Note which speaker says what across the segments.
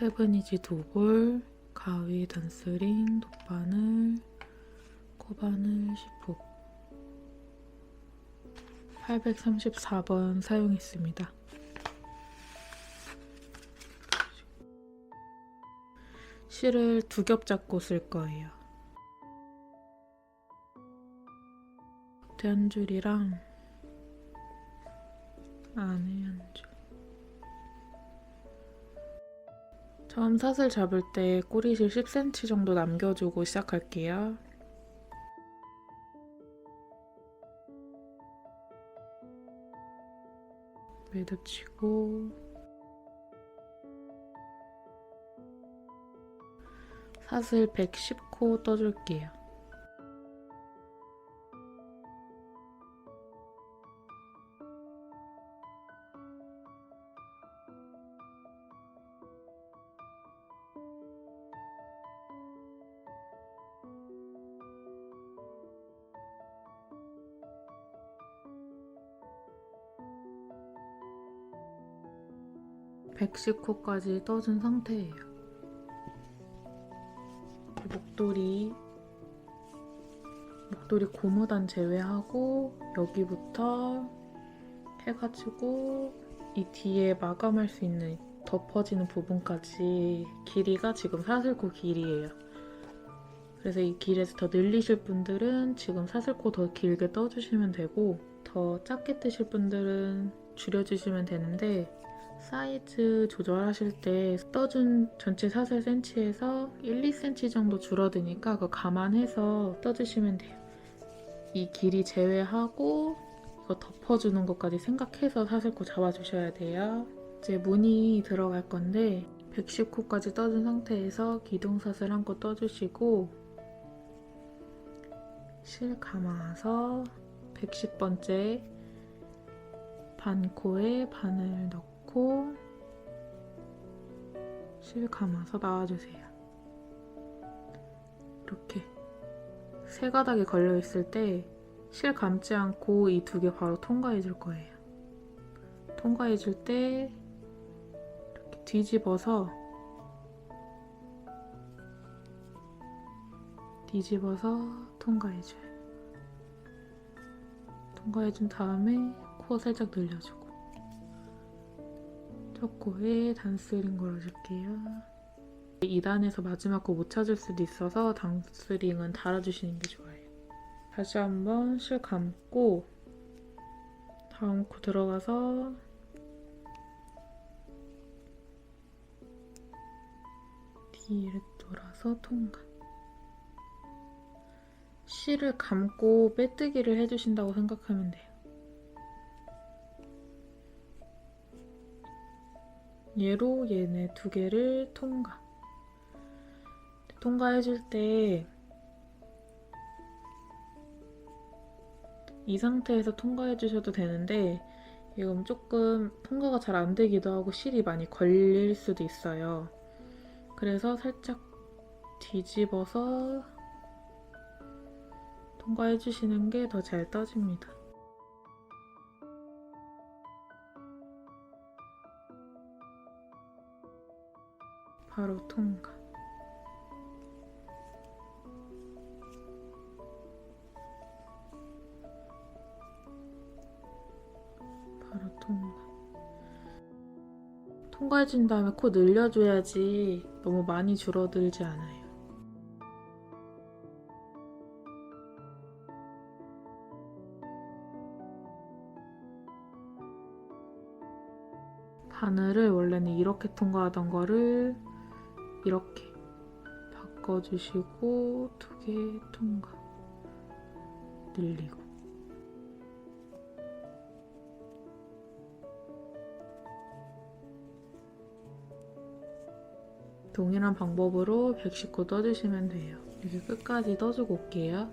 Speaker 1: 세븐이지 도골, 가위 단스링, 돗바늘, 코바늘, 시폭 834번 사용했습니다. 실을 두 겹 잡고 쓸 거예요. 겉에 한 줄이랑 안에 한 줄. 다음 사슬 잡을 때 꼬리실 10cm 정도 남겨주고 시작할게요. 매듭 치고 사슬 110코 떠줄게요. 멕시코까지 떠준 상태예요. 목도리 목도리 고무단 제외하고 여기부터 해가지고 이 뒤에 마감할 수 있는 덮어지는 부분까지 길이가 지금 사슬코 길이에요. 그래서 이 길에서 더 늘리실 분들은 지금 사슬코 더 길게 떠주시면 되고 더 작게 뜨실 분들은 줄여주시면 되는데 사이즈 조절하실 때 떠준 전체 사슬 센치에서 1, 2cm 정도 줄어드니까 그거 감안해서 떠주시면 돼요. 이 길이 제외하고 이거 덮어주는 것까지 생각해서 사슬코 잡아주셔야 돼요. 이제 무늬 들어갈 건데 1 1 0코까지 떠준 상태에서 기둥사슬 한 코 떠주시고 실 감아서 110번째 반코에 바늘 넣고 넣고 실 감아서 나와주세요. 이렇게 세 가닥이 걸려 있을 때 실 감지 않고 이 두 개 바로 통과해 줄 거예요. 통과해 줄 때 이렇게 뒤집어서 뒤집어서 통과해줘요. 통과해준 다음에 코 살짝 늘려주고 첫 코에 단스링 걸어줄게요. 2단에서 마지막 거못 찾을 수도 있어서 단스링은 달아주시는 게 좋아요. 다시 한번 실 감고 다음 코 들어가서 뒤를 돌아서 통과 실을 감고 빼뜨기를 해주신다고 생각하면 돼요. 얘로 얘네 두 개를 통과. 통과해줄 때, 이 상태에서 통과해주셔도 되는데, 이건 조금 통과가 잘 안 되기도 하고 실이 많이 걸릴 수도 있어요. 그래서 살짝 뒤집어서 통과해주시는 게 더 잘 떠집니다. 바로 통과. 바로 통과. 통과해준 다음에 코 늘려줘야지 너무 많이 줄어들지 않아요. 바늘을 원래는 이렇게 통과하던 거를 이렇게 바꿔주시고 두개 통과 늘리고 동일한 방법으로 119 떠주시면 돼요. 이렇게 끝까지 떠주고 올게요.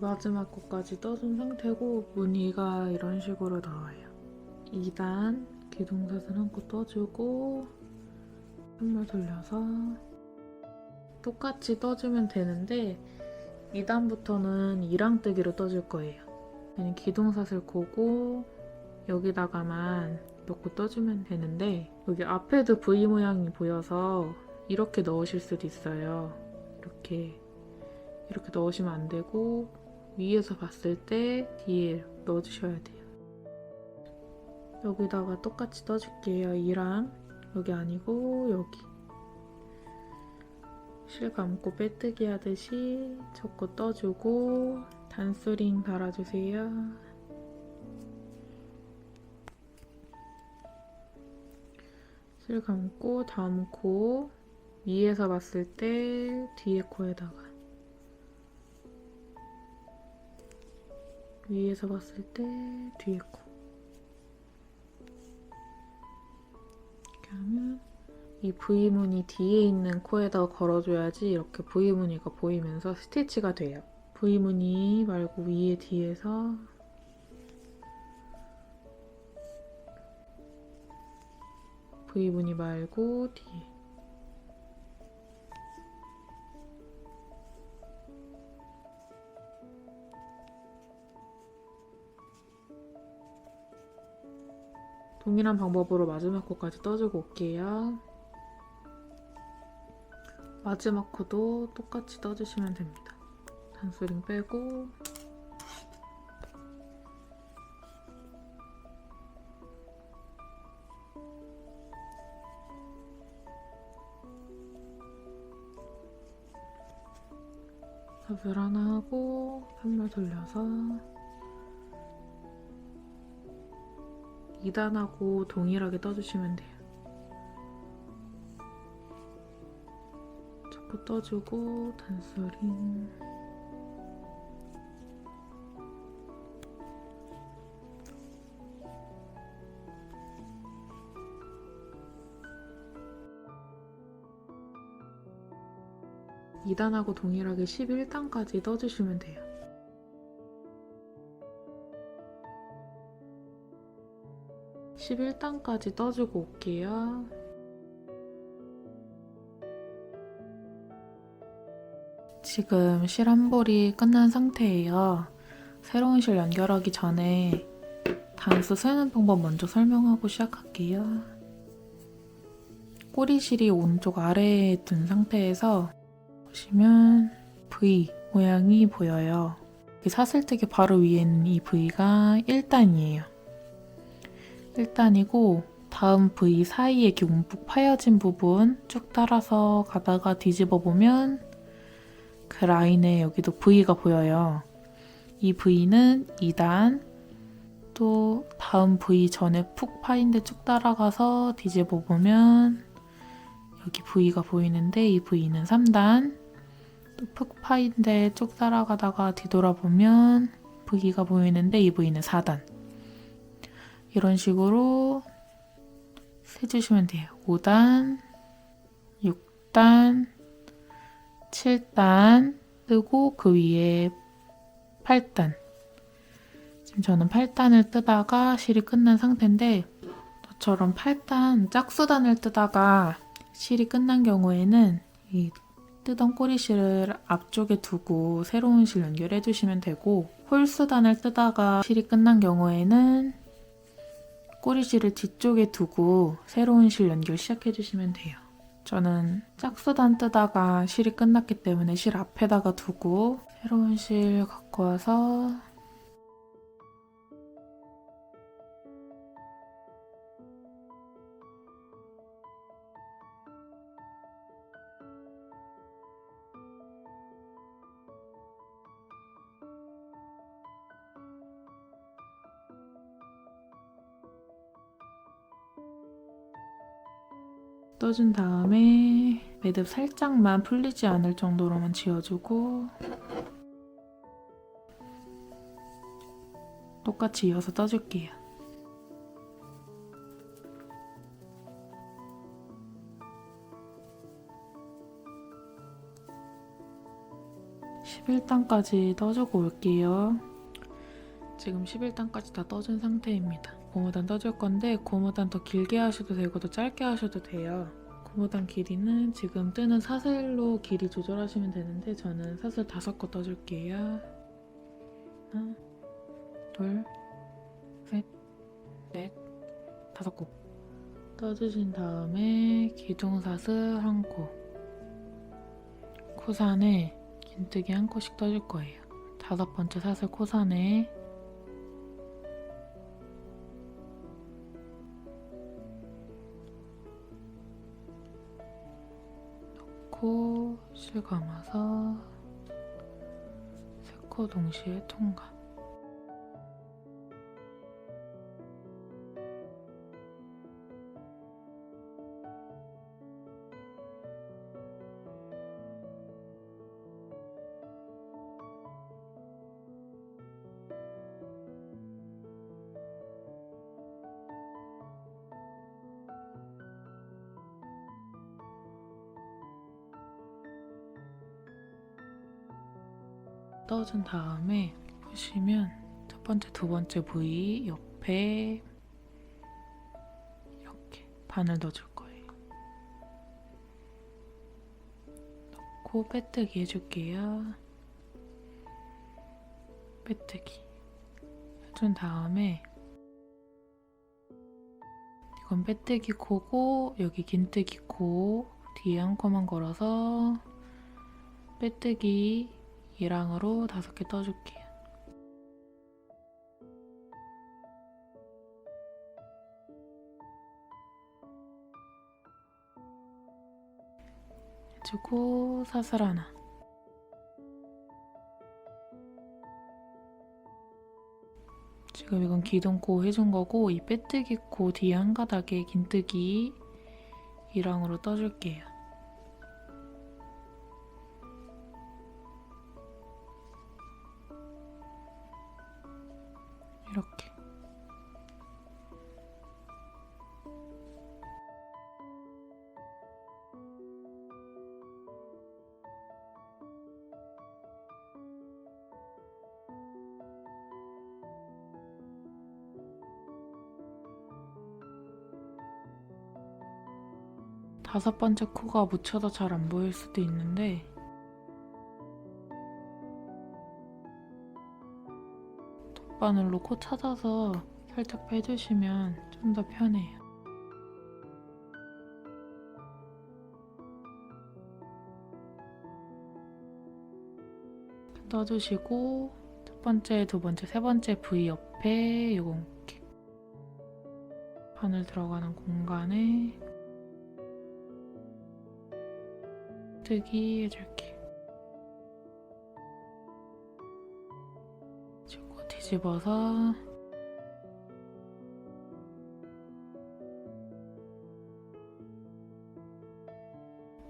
Speaker 1: 마지막 것까지 떠준 상태고 무늬가 이런 식으로 나와요. 2단 기둥사슬 한껏 떠주고 한물 돌려서 똑같이 떠주면 되는데 2단부터는 2랑뜨기로 떠줄 거예요. 그냥 기둥사슬 고고 여기다가만 넣고 떠주면 되는데 여기 앞에도 V 모양이 보여서 이렇게 넣으실 수도 있어요. 이렇게 이렇게 넣으시면 안 되고 위에서 봤을 때 뒤에 넣어주셔야 돼요. 여기다가 똑같이 떠줄게요. 이랑 여기 아니고 여기 실 감고 빼뜨기 하듯이 접고 떠주고 단수링 달아주세요. 실 감고 다음 코 위에서 봤을 때 뒤에 코에다가 위에서 봤을 때 뒤에 코 이렇이 V무늬 뒤에 있는 코에다 걸어줘야지 이렇게 V무늬가 보이면서 스티치가 돼요. V무늬 말고 위에 뒤에서 V무늬 말고 뒤에 동일한 방법으로 마지막 코까지 떠주고 올게요. 마지막 코도 똑같이 떠주시면 됩니다. 단수링 빼고 탑을 하나 하고 한물 돌려서 2단하고 동일하게 떠주시면 돼요. 자꾸 떠주고 단소리 이단하고 동일하게 11단까지 떠주시면 돼요. 11단까지 떠주고 올게요. 지금 실 한볼이 끝난 상태예요. 새로운 실 연결하기 전에 단수 세는 방법 먼저 설명하고 시작할게요. 꼬리실이 오른쪽 아래에 둔 상태에서 보시면 V 모양이 보여요. 사슬뜨기 바로 위에 있는 이 V가 1단이에요. 1단이고 다음 V 사이에 이렇게 움푹 파여진 부분 쭉 따라서 가다가 뒤집어 보면 그 라인에 여기도 V가 보여요. 이 V는 2단 또 다음 V 전에 푹 파인 데쭉 따라가서 뒤집어 보면 여기 V가 보이는데 이 V는 3단 또 푹 파인 데쭉 따라가다가 뒤돌아보면 V가 보이는데 이 V는 4단 이런 식으로 세주시면 돼요. 5단, 6단, 7단 뜨고 그 위에 8단. 지금 저는 8단을 뜨다가 실이 끝난 상태인데 저처럼 8단 짝수단을 뜨다가 실이 끝난 경우에는 이 뜨던 꼬리실을 앞쪽에 두고 새로운 실 연결해 주시면 되고 홀수단을 뜨다가 실이 끝난 경우에는 꼬리실을 뒤쪽에 두고 새로운 실 연결 시작해 주시면 돼요. 저는 짝수단 뜨다가 실이 끝났기 때문에 실 앞에다가 두고 새로운 실 갖고 와서 떠준 다음에 매듭 살짝만 풀리지 않을 정도로만 지어주고 똑같이 이어서 떠줄게요. (11단까지) 떠주고 올게요. 지금 11단까지 다 떠준 상태입니다. 고무단 떠줄 건데 고무단 더 길게 하셔도 되고 더 짧게 하셔도 돼요. 고무단 길이는 지금 뜨는 사슬로 길이 조절하시면 되는데 저는 사슬 다섯 거 떠줄게요. 하나, 둘, 셋, 넷, 다섯 코. 떠주신 다음에 기둥사슬 한 코. 코산에 긴뜨기 한 코씩 떠줄 거예요. 다섯 번째 사슬 코산에 코, 실 감아서 세 코 동시에 통과. 떠준 다음에 보시면 첫 번째, 두 번째 부위 옆에 이렇게 반을 넣어줄 거예요. 넣고 빼뜨기 해줄게요. 빼뜨기 해준 다음에 이건 빼뜨기 코고 여기 긴뜨기 코 뒤에 한 코만 걸어서 빼뜨기 이랑으로 다섯 개 떠줄게요. 주고 사슬 하나 지금 이건 기둥코 해준 거고 이 빼뜨기 코 뒤에 한 가닥에 긴뜨기 이랑으로 떠줄게요. 다섯 번째 코가 묻혀서 잘 안 보일 수도 있는데 돗바늘로 코 찾아서 살짝 빼주시면 좀 더 편해요. 떠주시고 첫 번째, 두 번째, 세 번째 부위 옆에 요건 바늘 들어가는 공간에 가득기 해줄게. 주고 뒤집어서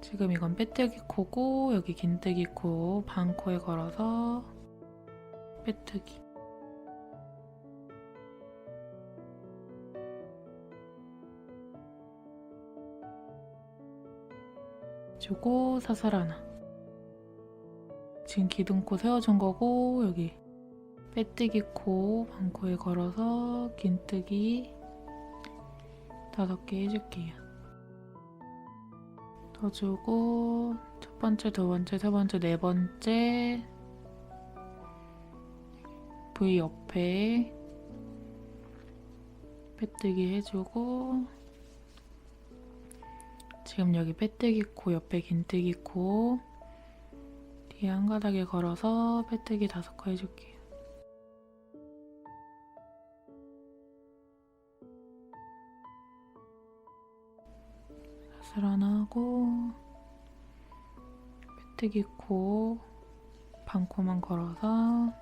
Speaker 1: 지금 이건 빼뜨기 코고 여기 긴뜨기 코 반코에 걸어서 빼뜨기 해주고 사설 하나 지금 기둥코 세워준 거고 여기 빼뜨기 코 반코에 걸어서 긴뜨기 다섯 개 해줄게요 더 주고 첫 번째, 두 번째, 세 번째, 네 번째 V 옆에 빼뜨기 해주고 지금 여기 빼뜨기 코 옆에 긴뜨기 코 뒤에 한 가닥에 걸어서 빼뜨기 다섯 코 해줄게요. 사슬 하나 하고 빼뜨기 코 반코만 걸어서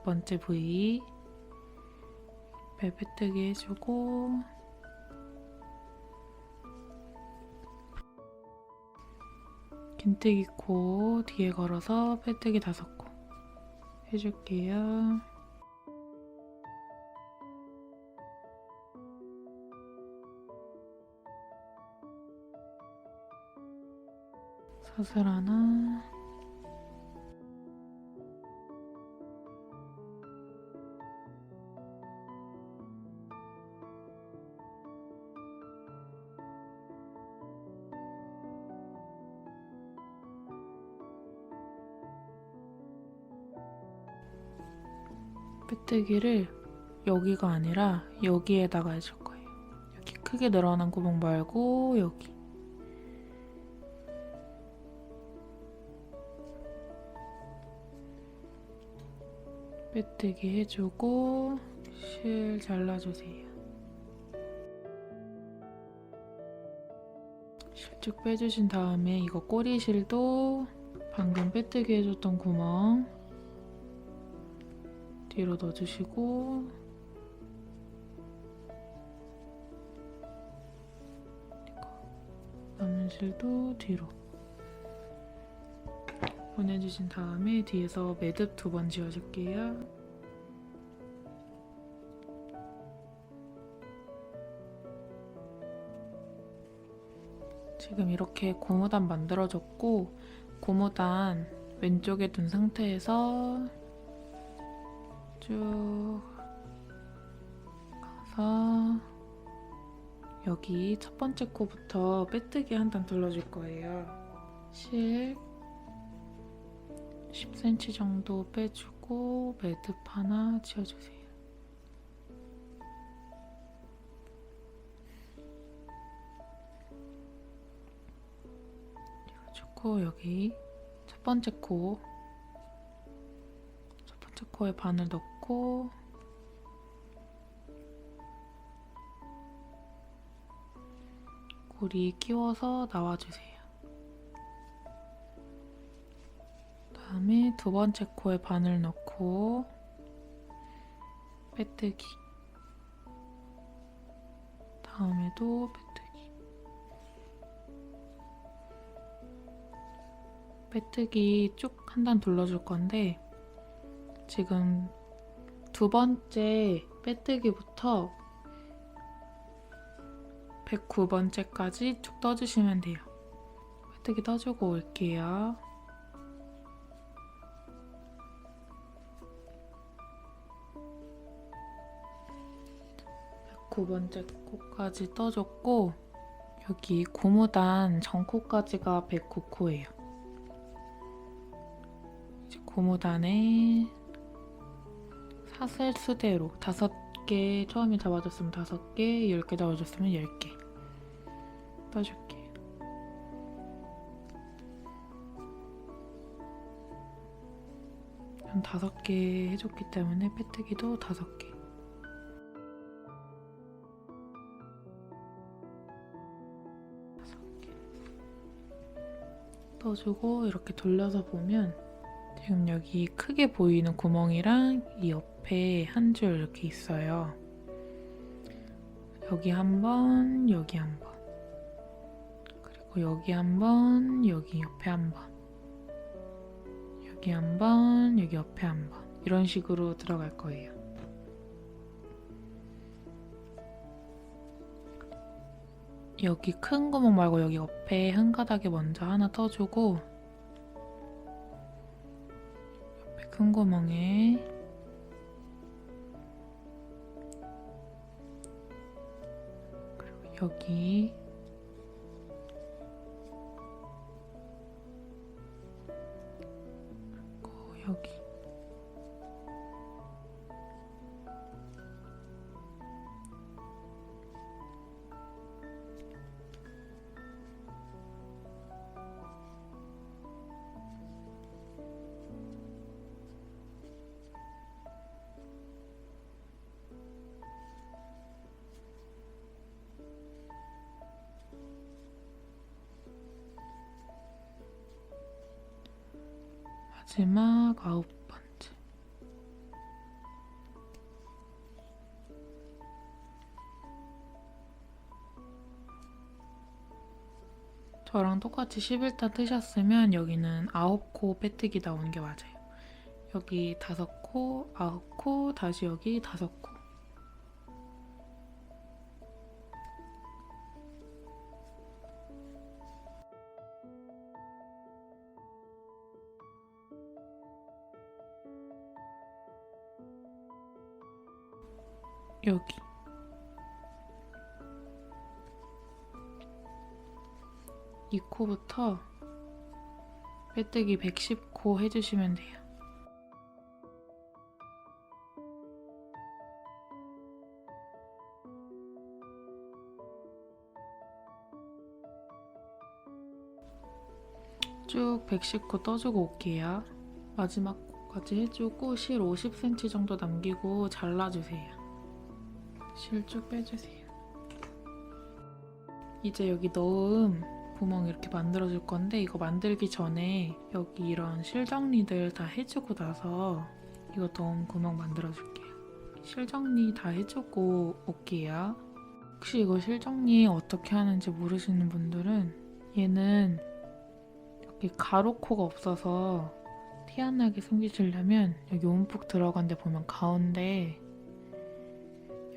Speaker 1: 첫 번째 부위 벨벳뜨기 해주고 긴뜨기 코 뒤에 걸어서 빼뜨기 다섯 코 해줄게요. 사슬 하나 뜨기를 여기가 아니라 여기에다가 해줄 거예요. 여기 크게 늘어난 구멍 말고 여기. 빼뜨기 해주고 실 잘라주세요. 실 쭉 빼주신 다음에 이거 꼬리실도 방금 빼뜨기 해줬던 구멍 뒤로 넣어주시고 남은 실도 뒤로 보내주신 다음에 뒤에서 매듭 두 번 지어줄게요. 지금 이렇게 고무단 만들어졌고 고무단 왼쪽에 둔 상태에서 쭉 가서 여기 첫 번째 코부터 빼뜨기 한 단 둘러줄 거예요. 실 10cm 정도 빼주고 매듭 하나 지어주세요. 코 여기 첫 번째 코첫 번째 코에 바늘 넣고 내고 고리 끼워서 나와주세요. 다음에 두 번째 코에 바늘 넣고 빼뜨기 다음에도 빼뜨기 빼뜨기 쭉 한 단 둘러줄 건데 지금 두 번째 빼뜨기부터 109번째까지 쭉 떠주시면 돼요. 빼뜨기 떠주고 올게요. 1 0 9번째 코까지 떠줬고 여기 고무단 전코까지가 109코예요. 이제 고무단에 샷을 수대로 다섯 개 처음에 잡아줬으면 다섯 개, 열 개 잡아줬으면 열 개. 떠줄게요. 한 다섯 개 해줬기 때문에 빼뜨기도 다섯 개. 떠주고 이렇게 돌려서 보면 지금 여기 크게 보이는 구멍이랑 이 옆에 한 줄 이렇게 있어요. 여기 한 번, 여기 한 번. 그리고 여기 한 번, 여기 옆에 한 번. 여기 한 번, 여기 옆에 한 번. 이런 식으로 들어갈 거예요. 여기 큰 구멍 말고 여기 옆에 한 가닥에 먼저 하나 떠주고 큰 구멍에 그리고 여기 저랑 똑같이 11타 뜨셨으면 여기는 9코 빼뜨기 나온게 맞아요. 여기 5코, 9코, 다시 여기 5코. 여기 109호부터 빼뜨기 110호 해주시면 돼요. 쭉 110호 떠주고 올게요. 마지막 코까지 해주고 실 50cm 정도 남기고 잘라주세요. 실 쭉 빼주세요. 이제 여기 넣음 구멍 이렇게 만들어줄 건데 이거 만들기 전에 여기 이런 실 정리들 다 해주고 나서 이거 덩 구멍 만들어줄게요. 실 정리 다 해주고 올게요. 혹시 이거 실 정리 어떻게 하는지 모르시는 분들은 얘는 여기 가로코가 없어서 티 안나게 숨기시려면 여기 움푹 들어간 데 보면 가운데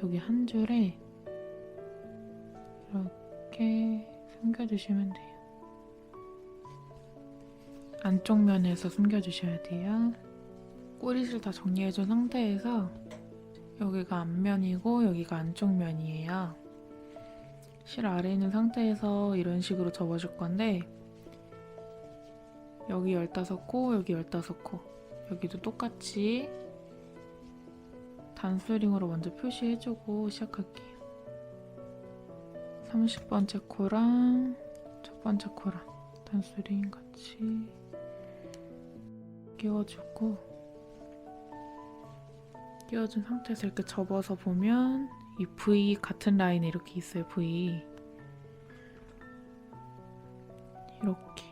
Speaker 1: 여기 한 줄에 이렇게 숨겨주시면 돼요. 안쪽 면에서 숨겨주셔야 돼요. 꼬리실다 정리해준 상태에서 여기가 앞면이고 여기가 안쪽 면이에요. 실 아래에 있는 상태에서 이런 식으로 접어줄 건데 여기 15코, 여기 15코 여기도 똑같이 단수링으로 먼저 표시해주고 시작할게요. 30번째 코랑 첫 번째 코랑 단수링 같이 끼워주고 끼워준 상태에서 이렇게 접어서 보면 이 V 같은 라인에 이렇게 있어요 V 이렇게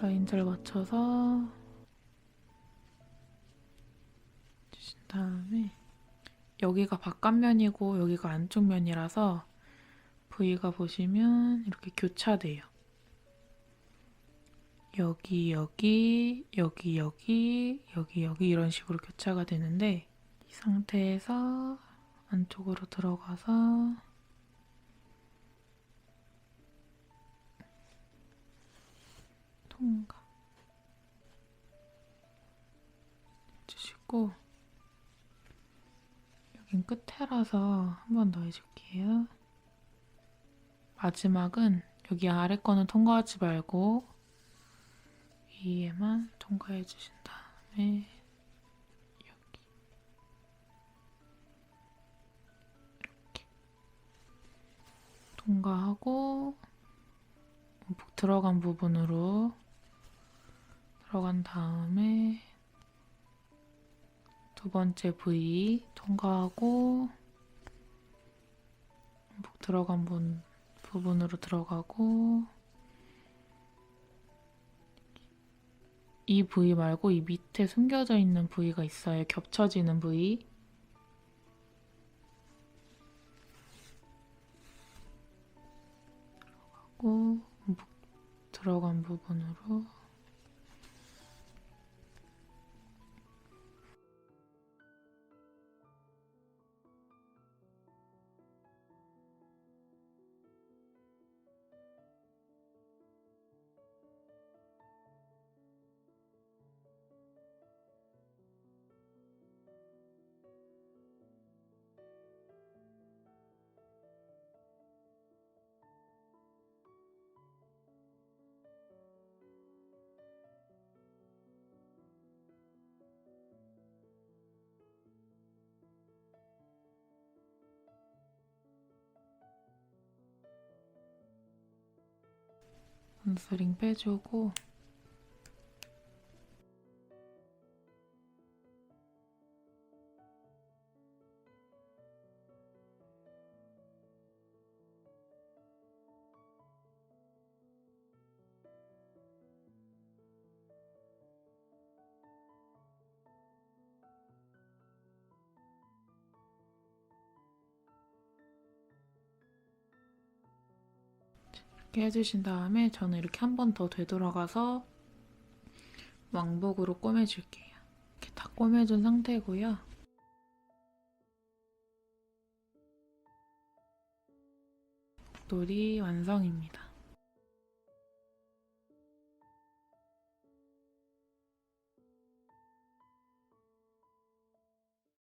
Speaker 1: 라인 잘 맞춰서 여기가 바깥면이고 여기가 안쪽면이라서 부위가 보시면 이렇게 교차돼요. 여기 여기 여기 여기 여기 여기 이런 식으로 교차가 되는데 이 상태에서 안쪽으로 들어가서 통과 해주시고 여긴 끝에라서 한 번 더 해줄게요. 마지막은 여기 아래 거는 통과하지 말고 위에만 통과해 주신 다음에 여기 이렇게 통과하고 들어간 부분으로 들어간 다음에 두 번째 부위 통과하고 들어간 분, 부분으로 들어가고 이 부위 말고 이 밑에 숨겨져 있는 부위가 있어요. 겹쳐지는 부위. 들어가고 들어간 부분으로 건수링 빼주고 이렇게 해주신 다음에 저는 이렇게 한 번 더 되돌아가서 왕복으로 꼬매줄게요. 이렇게 다꾸며준 상태고요. 목도리 완성입니다.